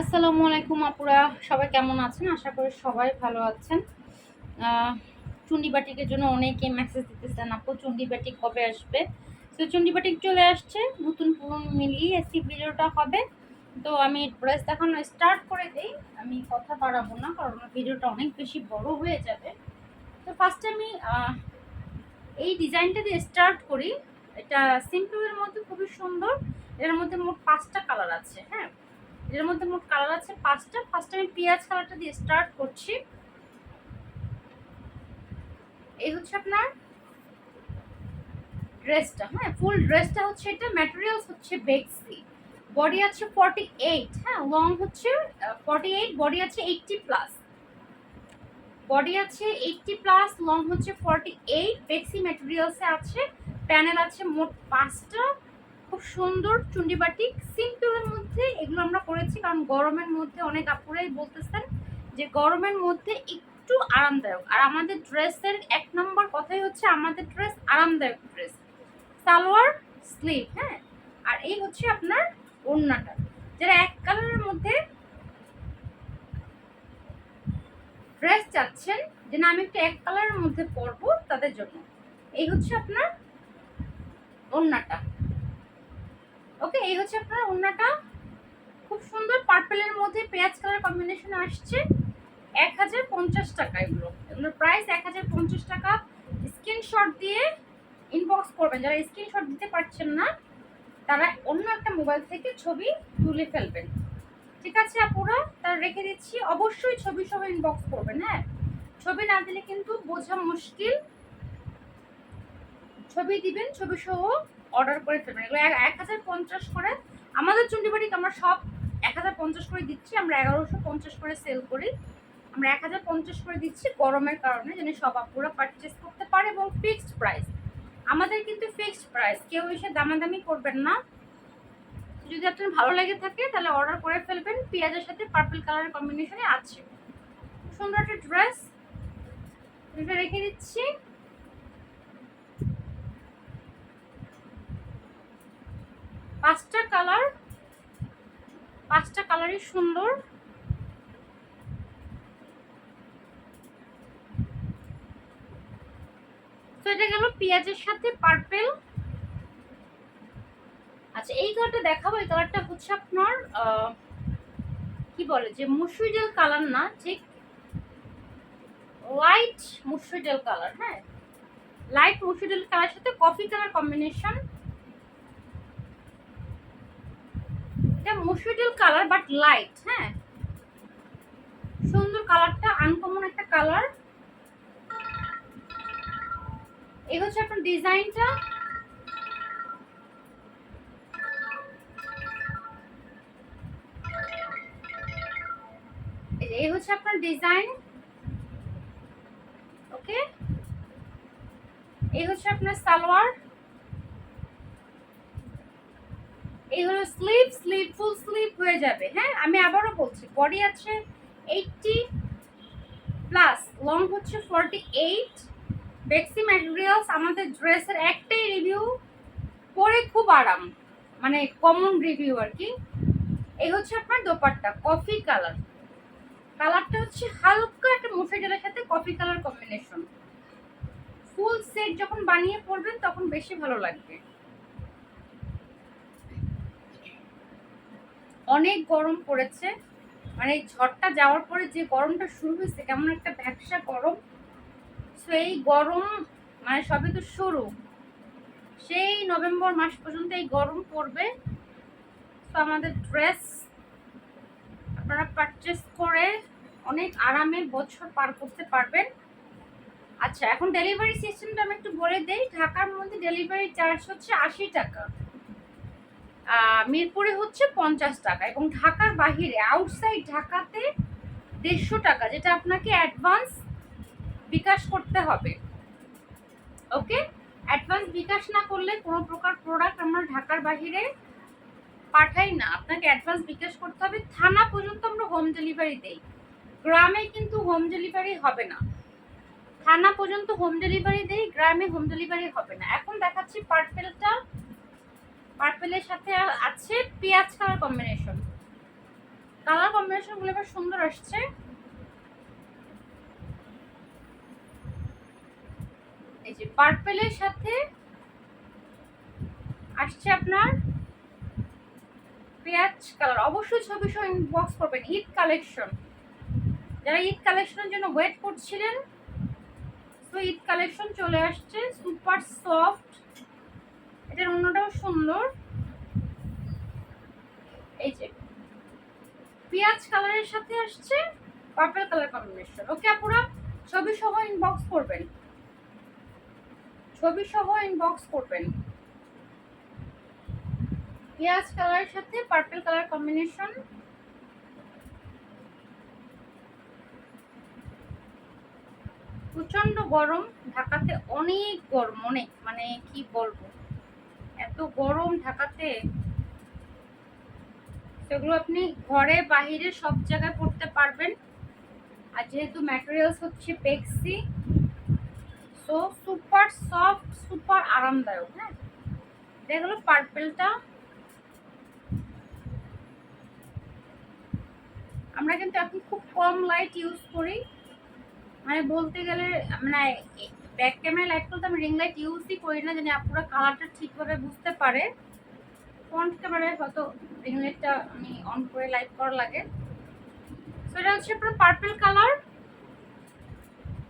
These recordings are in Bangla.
আসসালামু আলাইকুম আপুরা সবাই কেমন আছেন? আশা করি সবাই ভালো আছেন। আহ, চুন্ডি বাটিকের জন্য অনেকে মেসেজ দিতেছেন আপু চুন্ডিবাটিক কবে আসবে? তো চুন্ডিবাটিক চলে আসছে নতুন পুরনো মিলিয়ে এসি ভিডিওটা হবে। তো আমি ড্রেস দেখানো স্টার্ট করে দিই। আমি কথা বাড়াবো না কারণ ভিডিওটা অনেক বেশি বড় হয়ে যাবে। তো ফার্স্টে আমি এই ডিজাইনটা দিয়ে স্টার্ট করি। এটা সিম্পলের মধ্যে খুবই সুন্দর। এর মধ্যে মোট পাঁচটা কালার আছে হ্যাঁ? এর মধ্যে মোট কালার আছে পাঁচটা। ফার্স্ট আমি পেঁয়াজ কালারটা দিয়ে স্টার্ট করছি। এই হচ্ছে আপনার ড্রেসটা হ্যাঁ? ফুল ড্রেসটা হচ্ছে এটা ম্যাটেরিয়ালস হচ্ছে বেক্সি। বডি আছে ফর্টি এইট হ্যাঁ? লং হচ্ছে ফর্টি এইট বডি আছে এইটটি প্লাস বডি আছে এইটটি প্লাস লং হচ্ছে ফর্টি এইট বেক্সি ম্যাটেরিয়ালসে আছে প্যানেল আছে মোট পাঁচটা। খুব সুন্দর চুন্ডি বাটিক সিম্পলের মধ্যে এগুলো আমরা করেছি, কারণ গরমের মধ্যে অনেক আপুরাই বলতেছেন যে গরমের মধ্যে একটু আরামদায়ক। আর আমাদের ড্রেসের এক নম্বর কথাই হচ্ছে আমাদের ড্রেস আরামদায়ক ড্রেস। সালোয়ার স্লিভ হ্যাঁ? আর এই হচ্ছে আপনার ওড়নাটা। যারা এক কালারের মধ্যে ড্রেস চাচ্ছেন, যে না, আমি একটু এক কালারের মধ্যে পরবো তাদের জন্য। এই হচ্ছে আপনার ওড়নাটা। ওকে, এই হচ্ছে আপনার ওড়নাটা। সুন্দর পার্পেলের মধ্যে পেঁয়াজ কালার কম্বিনেশন আসছে এক হাজার পঞ্চাশ টাকা এগুলো। এগুলোর প্রাইস এক হাজার পঞ্চাশ টাকা। স্ক্রিনশট দিয়ে ইনবক্স করবেন। যারা স্ক্রিনশট দিতে পারছেন না, তারা অন্য একটা মোবাইল থেকে ছবি তুলে ফেলবেন। ঠিক আছে আপুরা? তারা রেখে দিচ্ছি। অবশ্যই ছবি সহ ইনবক্স করবেন হ্যাঁ? ছবি না দিলে কিন্তু বোঝা মুশকিল। ছবি দিবেন ছবি সহ অর্ডার করে ফেলবেন। এগুলো এক- হাজার পঞ্চাশ করে। আমাদের চণ্ডীবাড়িতে আমরা সব এক হাজার পঞ্চাশ করে দিচ্ছি, আমরা এগারোশো পঞ্চাশ করে সেল করি। আমরা এক হাজার পঞ্চাশ করে দিচ্ছি গরমের কারণে, যেন সব আপুরা পারচেস করতে পারে এবং ফিক্সড প্রাইস আমাদের কিন্তু ফিক্সড প্রাইস কেউ এসে দামাদামি করবেন না। যদি আপনার ভালো লেগে থাকে, তাহলে অর্ডার করে ফেলবেন। পেঁয়াজের সাথে পার্পল কালারের কম্বিনেশনে আছে। সুন্দর একটা ড্রেস এটা রেখে দিচ্ছি। পাঁচটা কালার পাঁচটা কালারই সুন্দর। তো এটা গেল পেঁয়াজের সাথে পার্পেল আচ্ছা এই কালারটা দেখাবো, এই কালারটা হচ্ছে আপনার কি বলে যে মুসুরিডেল কালার না, ঠিক? লাইট মুসুরিডেল কালার হ্যাঁ? লাইট মুসুরিডেল কালার সাথে কফি কালার কম্বিনেশন এটা কালার বাট লাইট হ্যাঁ? সুন্দর কালারটা আনকমন একটা কালার এই হচ্ছে আপনার ডিজাইনটা এই হচ্ছে আপনার ডিজাইন ওকে এই হচ্ছে আপনার সালোয়ার। এই হলো স্লিভ স্লিভ ফুল স্লিভ হয়ে যাবে। হ্যাঁ আমি আবারও বলছি বডি আছে এইটটি প্লাস লং হচ্ছে ফর্টি এইট বেক্সি ম্যাটেরিয়ালস আমাদের ড্রেসের একটাই রিভিউ পরে খুব আরাম মানে কমন রিভিউ আর কি। এই হচ্ছে আপনার দোপাট্টা কফি কালার কালারটা হচ্ছে হালকা একটা মুফেডেলের সাথে coffee colour combination full set যখন বানিয়ে পড়বেন তখন বেশি ভালো লাগবে। অনেক গরম পড়েছে। মানে ঝড়টা যাওয়ার পরে যে গরমটা শুরু হয়েছে, কেমন একটা ব্যবসা গরম। সো এই গরম মানে সবে তো শুরু। সেই নভেম্বর মাস পর্যন্ত এই গরম পড়বে। তো আমাদের ড্রেস আপনারা পারচেস করে অনেক আরামে বছর পার করতে পারবেন। আচ্ছা এখন ডেলিভারি সিস্টেমটা আমি একটু বলে দেই। ঢাকার মধ্যে ডেলিভারি চার্জ হচ্ছে আশি টাকা। মিরপুরে হচ্ছে পঞ্চাশ টাকা এবং ঢাকার বাহিরে আউটসাইড ঢাকাতে দেড়শো টাকা, যেটা আপনাকে অ্যাডভান্স বিকাশ করতে হবে। ওকে অ্যাডভান্স বিকাশ না করলে কোনো প্রকার প্রোডাক্ট আমরা ঢাকার বাহিরে পাঠাই না। আপনাকে অ্যাডভান্স বিকাশ করতে হবে। থানা পর্যন্ত আমরা হোম ডেলিভারি দেই। গ্রামে কিন্তু হোম ডেলিভারি হবে না। থানা পর্যন্ত হোম ডেলিভারি দেই, গ্রামে হোম ডেলিভারি হবে না। এখন দেখাচ্ছি পার্পেলটা পার্পেলের সাথে আছে পেঁয়াজ কালার কম্বিনেশন কালার কম্বিনেশনগুলো এবার সুন্দর আসছে। এই যে পার্পেলের সাথে আসছে আপনার পেঁয়াজ কালার অবশ্যই ছবি সহ ইনবক্স করবেন, ঈদ কালেকশন যারা ঈদ কালেকশনের জন্য ওয়েট করছিলেন, তো ঈদ কালেকশন চলে আসছে সুপার সফট এটার অন্যটাও সুন্দর। এই যে, পেঁয়াজ কালারের সাথে আসছে, পার্পল কালার কম্বিনেশন ওকে আপুরা, ছবি সহ ইনবক্স করবেন। ছবি সহ ইনবক্স করবেন। পেঁয়াজ কালারের সাথে পার্পল কালার কম্বিনেশন প্রচণ্ড গরম, ঢাকাতে অনেক গরম, অনেক মানে কি বলব? এত গরম ঢাকাতে। সেগুলো আপনি ঘরে বাহিরে সব জায়গায় পড়তে পারবেন। আর যেহেতু ম্যাটেরিয়ালস হচ্ছে পেক্সি সো সুপার সফট সুপার আরামদায়ক হ্যাঁ? দেখল পার্পেলটা আমরা কিন্তু এখন খুব কম লাইট ইউজ করি। মানে বলতে গেলে মানে ব্যাক ক্যামেরা লাইট করতে আমি রিং লাইট ইউজই করি না, জানি আপনারা কালারটা ঠিকভাবে বুঝতে পারে। ফ্রন্ট ক্যামেরায় হয়তো রিং লাইটটা আমি অন করে লাইট করা লাগে। তো এটা হচ্ছে আপনার পার্পল কালার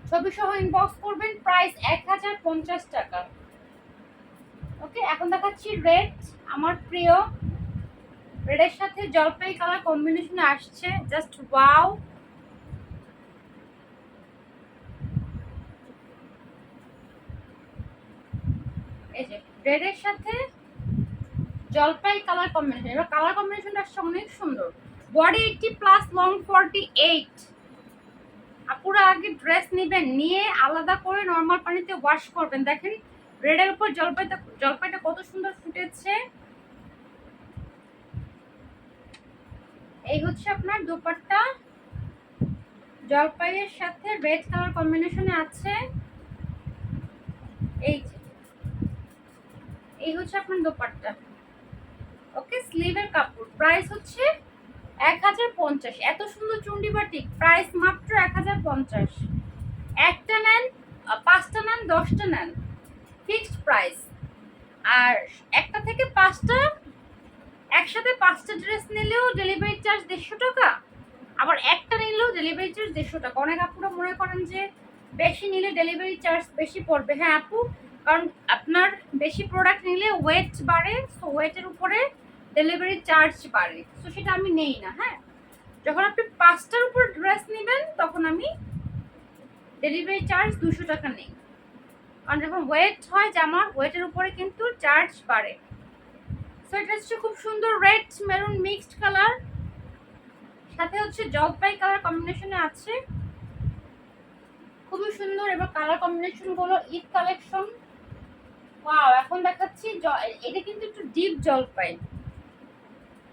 ছবি সহ ইনবক্স করবেন প্রাইস এক হাজার পঞ্চাশ টাকা। ওকে এখন দেখাচ্ছি রেড আমার প্রিয়। রেডের সাথে জলপাই কালার কম্বিনেশনে আসছে জাস্ট ওয়াও এই যে রেডের সাথে জলপাই কালার কম্বিনেশন এবার কালার কম্বিনেশনটা অনেক সুন্দর। Body eighty plus long forty eight আপুরা আগে ড্রেস নেবেন, নিয়ে আলাদা করে নর্মাল পানিতে ওয়াশ করবেন। দেখেন রেডের উপর জলপাইটা জলপাইটা কত সুন্দর ফুটেছে। এই হচ্ছে আপনার দোপাট্টা। জলপাইয়ের সাথে রেড কালার কম্বিনেশনে আছে। এই যে এই হচ্ছে আপনার দোপাট্টা। ওকে স্লিভের কাপড়। প্রাইস হচ্ছে এক হাজার পঞ্চাশ। এত সুন্দর চুন্ডি বাটিক প্রাইস মাত্র এক হাজার পঞ্চাশ। একটা নেন পাঁচটা নেন, দশটা নেন। ফিক্সড প্রাইস আর একটা থেকে পাঁচটা, একসাথে পাঁচটা ড্রেস নিলেও ডেলিভারি চার্জ দেড়শো টাকা। আবার একটা নিলেও ডেলিভারি চার্জ দেড়শো টাকা। অনেক আপুরা মনে করেন যে বেশি নিলে ডেলিভারি চার্জ বেশি পড়বে। হ্যাঁ আপু কারণ আপনার বেশি প্রোডাক্ট নিলে ওয়েট বাড়ে সো ওয়েটের উপরে ডেলিভারি চার্জ বাড়ে। সো সেটা আমি নেই না হ্যাঁ? যখন আপনি পাঁচটার উপর ড্রেস নেবেন, তখন আমি ডেলিভারি চার্জ দুশো টাকা নেই। কারণ যখন ওয়েট হয় জামার ওয়েটের উপরে কিন্তু চার্জ বাড়ে। সো এটা হচ্ছে খুব সুন্দর রেড মেরুন মিক্সড কালার সাথে হচ্ছে জলপাই কালার কম্বিনেশনে আছে। খুবই সুন্দর এবার কালার কম্বিনেশনগুলো ঈদ কালেকশন ওয়াও এখন দেখাচ্ছি এটা কিন্তু একটু ডিপ জলপাই।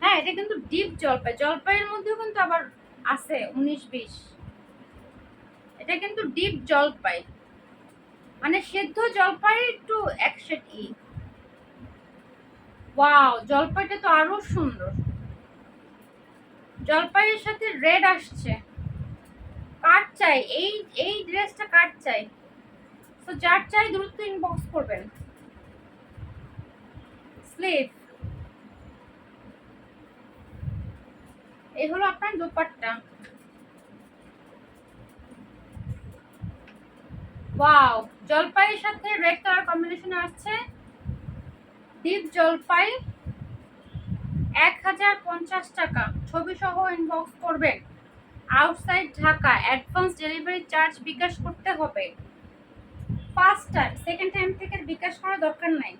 হ্যাঁ এটা কিন্তু ডিপ জলপাই। জলপাইয়ের মধ্যেও কিন্তু আবার আছে উনিশ বিশ। এটা কিন্তু ডিপ জলপাই। মানে সেদ্ধ জলপাই একটু একশেট ই। ওয়াও জলপাইটা তো আরও সুন্দর। জলপাইয়ের সাথে রেড আসছে। কাট চাই? এই এই ড্রেসটা কাট চাই? তো যার চাই দ্রুত ইনবক্স করবেন। স্লিভ এই হলো আপনার দোপাট্টা। ওয়াও জলপাইয়ের সাথে রেড কালার কম্বিনেশনে আসছে। ডিপ জলপাই, এক হাজার পঞ্চাশ টাকা। ছবি সহ ইনবক্স করবেন। Outside Dhaka advance delivery charge bKash করতে হবে। ফার্স্ট টাইম সেকেন্ড টাইম থেকে বিকাশ করার দরকার নাই।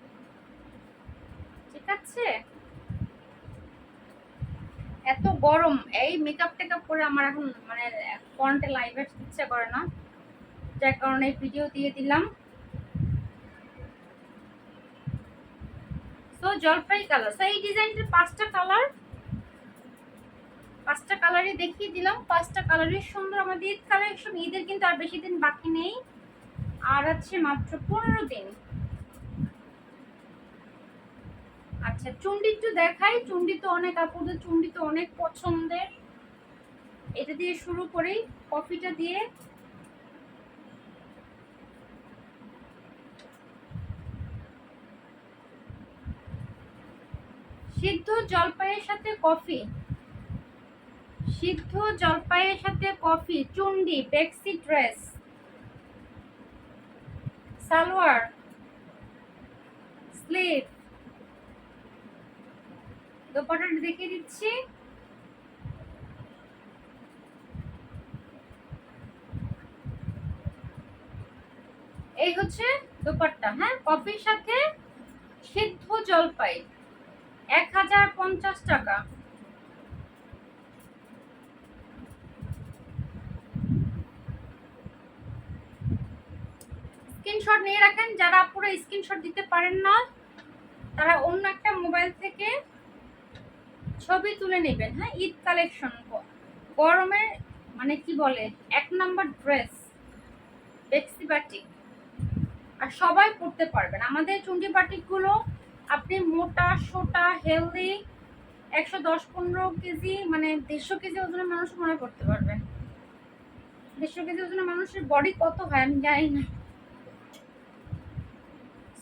আছে এত গরম। এই মেকআপ টেকআপ করে আমার এখন মানে ফ্রন্টে লাইভ আসতে ইচ্ছা করে না। যার কারণে ভিডিও দিয়ে দিলাম। তো জলপাই কালার তো এই ডিজাইনটার পাঁচটা কালার পাঁচটা কালারই দেখিয়ে দিলাম। পাঁচটা কালারই সুন্দর। আমাদের ঈদ কালেকশন ঈদের কিন্তু আর বেশি দিন বাকি নেই। আর আছে মাত্র পনেরো দিন। আচ্ছা চুন্ডি একটু দেখাই। চুন্ডি তো অনেক আপুদের, চুন্ডি তো অনেক পছন্দের। এটা দিয়ে শুরু করি, কফিটা দিয়ে। সিদ্ধ জলপাইয়ের সাথে কফি। সিদ্ধ জলপাইয়ের সাথে কফি, চুন্ডি, বেক্সি ড্রেস। সালোয়ার স্লিভ দোপাটাটা দেখিয়ে দিচ্ছি এই হচ্ছে দোপাট্টা হ্যাঁ? কফির সাথে সিদ্ধ জলপাই, এক হাজার পঞ্চাশ টাকা। স্ক্রিনশট নিয়ে রাখেন, যারা পুরো স্ক্রিনশট দিতে পারেন না, তারা অন্য একটা মোবাইল থেকে ছবি তুলে নেবেন। হ্যাঁ ঈদ কালেকশন গরমের মানে কি বলে, এক নাম্বার ড্রেস বেক্সি বাটিক আর সবাই পড়তে পারবেন। আমাদের চুন্ডি বাটিকগুলো আপনি মোটা, সোটা হেলদি একশো দশ, পনেরো কেজি মানে দেড়শো কেজি ওজনের মানুষ মনে করতে পারবেন। দেড়শো কেজি ওজনের মানুষের বডি কত হয় আমি জানি না।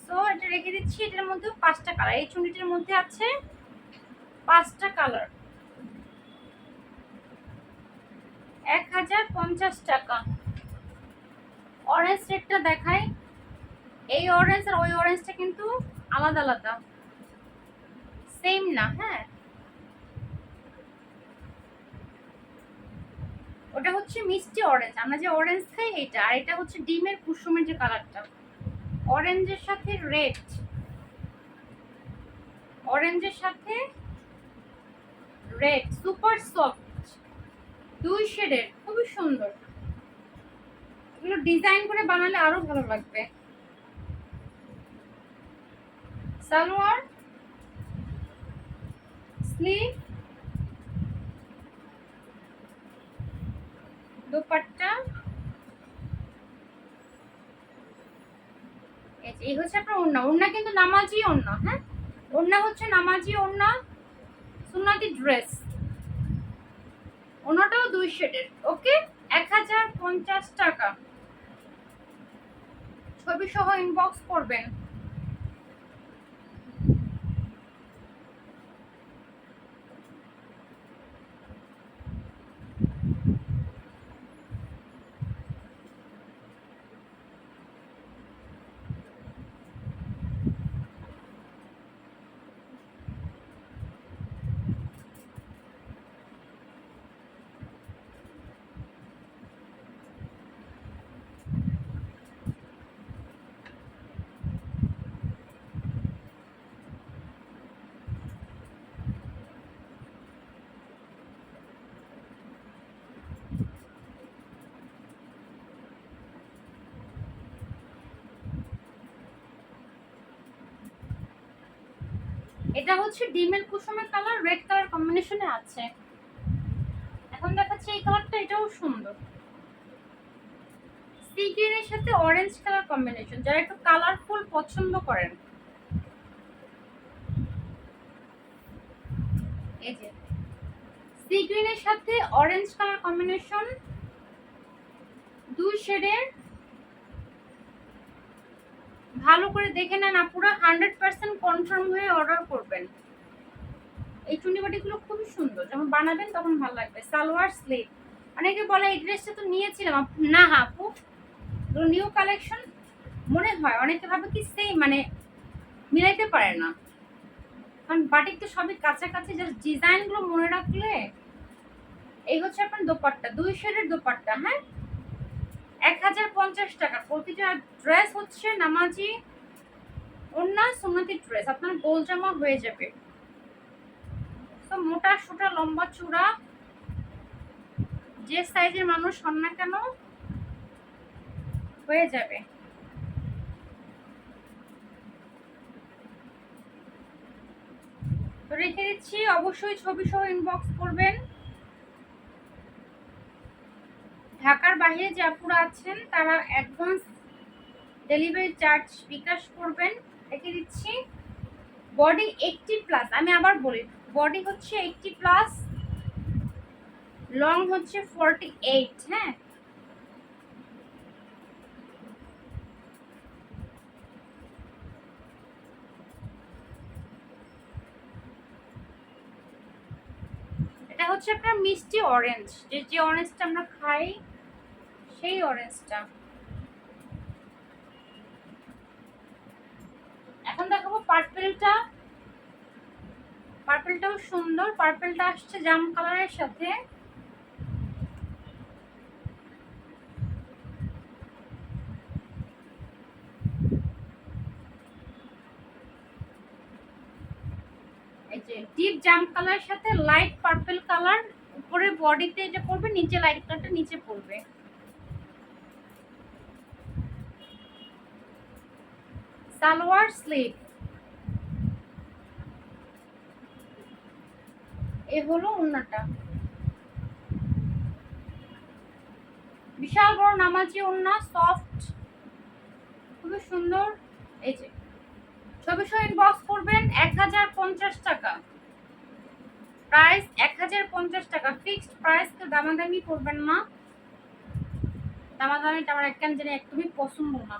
সো এটা রেখে দিচ্ছি। এটার মধ্যে পাঁচটা কালার এই চুন্ডিটির মধ্যে আছে পাঁচটা কালার। এক হাজার পঞ্চাশ টাকা। অরেঞ্জ রেটটা দেখাই। এই অরেঞ্জ আর ওই অরেঞ্জটা কিন্তু আলাদা আলাদা। সেম না হ্যাঁ। ওটা হচ্ছে মিষ্টি অরেঞ্জ আমরা যে অরেঞ্জ খাই এটা আর এটা হচ্ছে ডিমের কুসুমের যে কালারটা। অরেঞ্জের সাথে রেড অরেঞ্জের সাথে রেড সুপার সফট দুই শেডের খুবই সুন্দর। এগুলো ডিজাইন করে বানালে আরও ভালো লাগবে। সালোয়ার স্লিভ দোপাট্টা। এই হচ্ছে আপনার ওড়না। ওড়না কিন্তু নামাজি ওড়না হ্যাঁ? ওড়না হচ্ছে নামাজি ওড়না। সুনাতি ড্রেস। ওনাটাও দুই শেডের ওকে? এক হাজার পঞ্চাশ টাকা। ছবি সহ ইনবক্স করবেন। এটা হচ্ছে ডিমের কুসুমের কালার রেড কালার কম্বিনেশনে আছে। এখন দেখাচ্ছে এই কালারটা এটাও সুন্দর। সি গ্রিনের সাথে অরেঞ্জ কালার কম্বিনেশন যারা একটু কালারফুল পছন্দ করেন। এই যে সি গ্রিনের সাথে অরেঞ্জ কালার কম্বিনেশন দুই শেডের ভালো করে দেখে নেন আপুরা হান্ড্রেড পার্সেন্ট কনফার্ম হয়ে অর্ডার করবেন। এই চুন্ডিবাটিগুলো খুবই সুন্দর। যখন বানাবেন তখন ভালো লাগবে। সালোয়ার স্লিভ অনেকে বলে, এই ড্রেসটা তো নিয়েছিলাম। না আপু নিউ কালেকশন মনে হয় অনেকে ভাবে কি সেই মানে মিলাইতে পারে না। কারণ বাটিক তো সবই কাছাকাছি জাস্ট ডিজাইনগুলো মনে রাখলে এই হচ্ছে আপনার দোপাট্টা। দুই শেডের দোপাট্টা হ্যাঁ? এক হাজার পঞ্চাশ টাকা। প্রতিটা ড্রেস হচ্ছে নামাজি অন্য সোনাতি ড্রেস আপনার গোল জামা হয়ে যাবে। তো মোটা, সোটা, লম্বা চূড়া, যে সাইজের মানুষ হন না কেন, হয়ে যাবে। তো রেখে দিচ্ছি, অবশ্যই ছবি সহ ইনবক্স করবেন ঢাকার বাইরে যে আপুরা আছেন, তারা অ্যাডভান্স ডেলিভারি চার্জ বিকাশ করবেন। রেখে দিচ্ছি। বডি এইটটি প্লাস আমি আবার বলি বডি হচ্ছে এইটটি প্লাস লং হচ্ছে ফর্টি এইট হ্যাঁ হচ্ছে আপনার মিষ্টি অরেঞ্জ যে যে অরেঞ্জটা আমরা খাই। সেই অরেঞ্জটা এখন দেখাবো পার্পেলটা পার্পেলটাও সুন্দর পার্পেলটা আসছে জাম কালারের সাথে। ডিপ জাম কালারের সাথে লাইট পার্পেল কালার উপরে বডিতে এটা পড়বে, নিচে লাইট কালারটা নিচে পড়বে। সালোয়ার স্লিভ এ হলো ওন্নাটা। বিশাল বড় নামাজি ওন্না সফট খুবই সুন্দর। এই যে, ছবি সহ ইনবক্স করবেন এক হাজার পঞ্চাশ টাকা। প্রাইস এক হাজার পঞ্চাশ টাকা। ফিক্সড প্রাইস তো দামাদামি করবেন না। দামাদামিটা আমার একদম জানি একদমই পছন্দ না।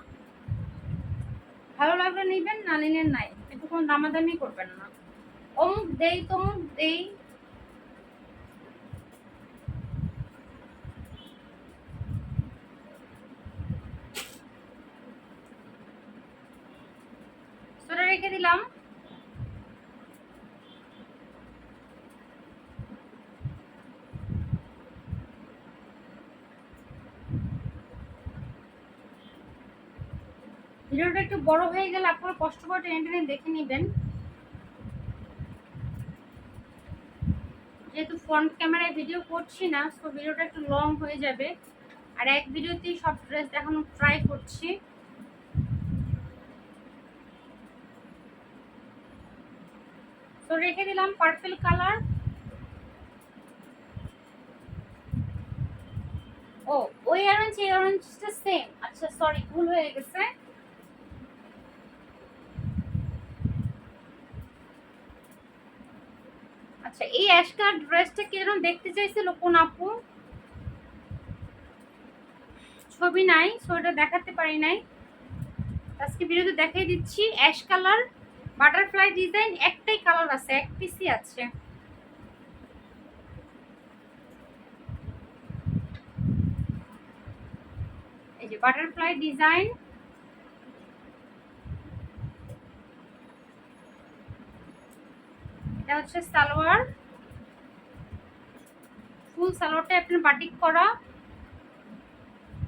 ভালো লাগলে নিবেন, না নিলেন নাই। কিন্তু কোনো দামাদামি করবেন না। অমুক দেই, তমুক দেই। রেখে দিলাম ভিডিওটা একটু বড় হয়ে গেলে আপনারা কষ্ট করে টেনে টেনে দেখে নেবেন। যেহেতু ফ্রন্ট ক্যামেরায় ভিডিও করছি না তো ভিডিওটা একটু লং হয়ে যাবে। আর এক ভিডিওতেই সব ড্রেস দেখানো ট্রাই করছি। তো রেখে দিলাম পার্পল কালার ও, ওই অরেঞ্জ এই অরেঞ্জটা সেম আচ্ছা সরি ভুল হয়ে গেছে। আচ্ছা এই অ্যাশ কালার ড্রেসটা কীরকম দেখতে চাইছিল কোন আপু? ছবি নাই, ছবিটা দেখাতে পারি নাই। আজকে ভিডিওতে দেখাই দিচ্ছি অ্যাশ কালার বাটারফ্লাই ডিজাইন একটাই কালার আছে, এক পিসই আছে। এই যে বাটারফ্লাই ডিজাইন এটা হচ্ছে সালোয়ার। ফুল সালোয়ারটা আপনার বাটিক করা।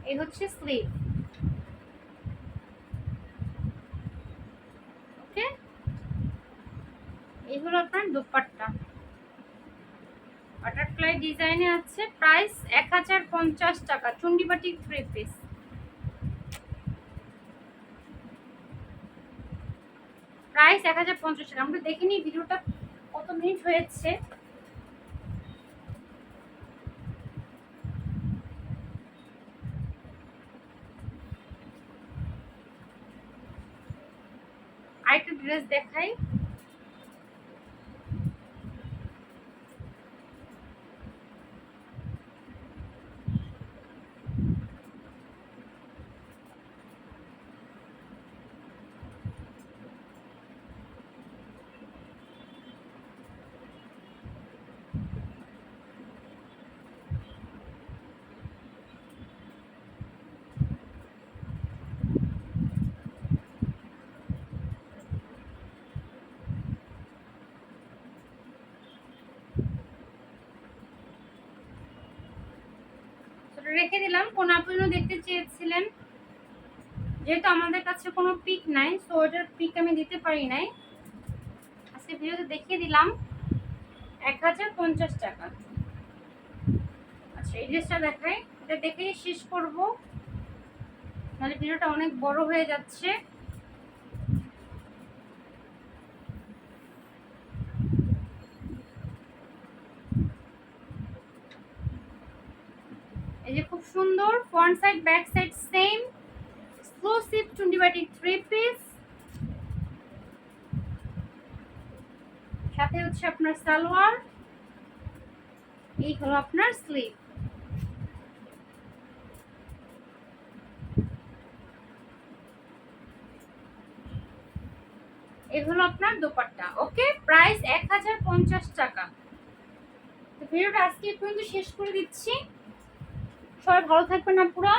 এই হচ্ছে স্লিভ ওকে এগুলো আপনার দোপাট্টা। বাটারফ্লাই ডিজাইনে আছে প্রাইস এক হাজার পঞ্চাশ টাকা। চুন্ডিবাটি থ্রি পিস প্রাইস এক হাজার পঞ্চাশ টাকা। আমরা দেখে নিই ভিডিওটা। মিনিট হয়েছে। আরেকটা ড্রেস দেখাই। রেখে দিলাম কোন আপনিও দেখতে চেয়েছিলেন, যেহেতু আমাদের কাছে কোনো পিক নাই সো ওটার পিক আমি দিতে পারি নাই। আজকে ভিডিওতে দেখিয়ে দিলাম, এক হাজার পঞ্চাশ টাকা। আচ্ছা এই ড্রেসটা দেখাই। এটা দেখেই শেষ করব। নাহলে ভিডিওটা অনেক বড় হয়ে যাচ্ছে এই যে খুব সুন্দর front side back side same exclusive টুন্ডিবাটি three piece সাথে হচ্ছে আপনার সালোয়ার। এই হলো আপনার স্লিপ এই হলো আপনার দোপাট্টা। ওকে প্রাইস এক হাজার পঞ্চাশ টাকা। তো ভিডিওটা আজকে পর্যন্ত শেষ করে দিচ্ছি। সবাই ভালো থাকবেন না পুরো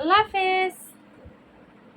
আল্লাহ হাফেজ।